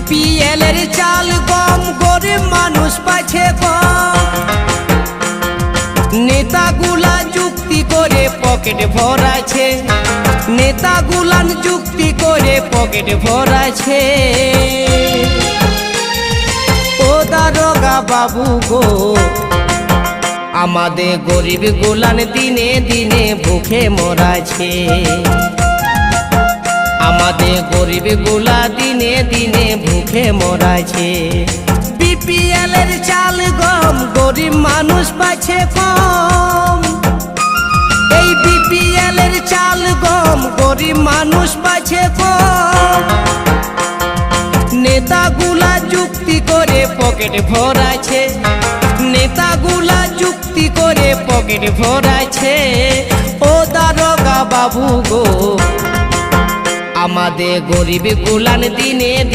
BPL এর চাল গম গরিব মানুষ কম। নেতাগুলা যুক্তি করে পকেট ভরাছে নেতাগুলান যুক্তি করে পকেট ভরাছে ও দারোগা বাবু গো, আমাদের গরিব গোলান দিনে দিনে ভুখে মরাছে আমাদের গরিব গোলা দিনে দিনে ভুখে মরাছে বিপিএল এর চাল গম, গরিব মানুষ পাচ্ছে কম। এই বিপিএল এর চাল গম, গরিব মানুষ পাচ্ছে কম। নেতাগুলা যুক্তি করে পকেট ভরাছে নেতাগুলা যুক্তি করে পকেট ভরাছে ও দারোগা বাবু গো, আমাদের গরিব গুলান দিনে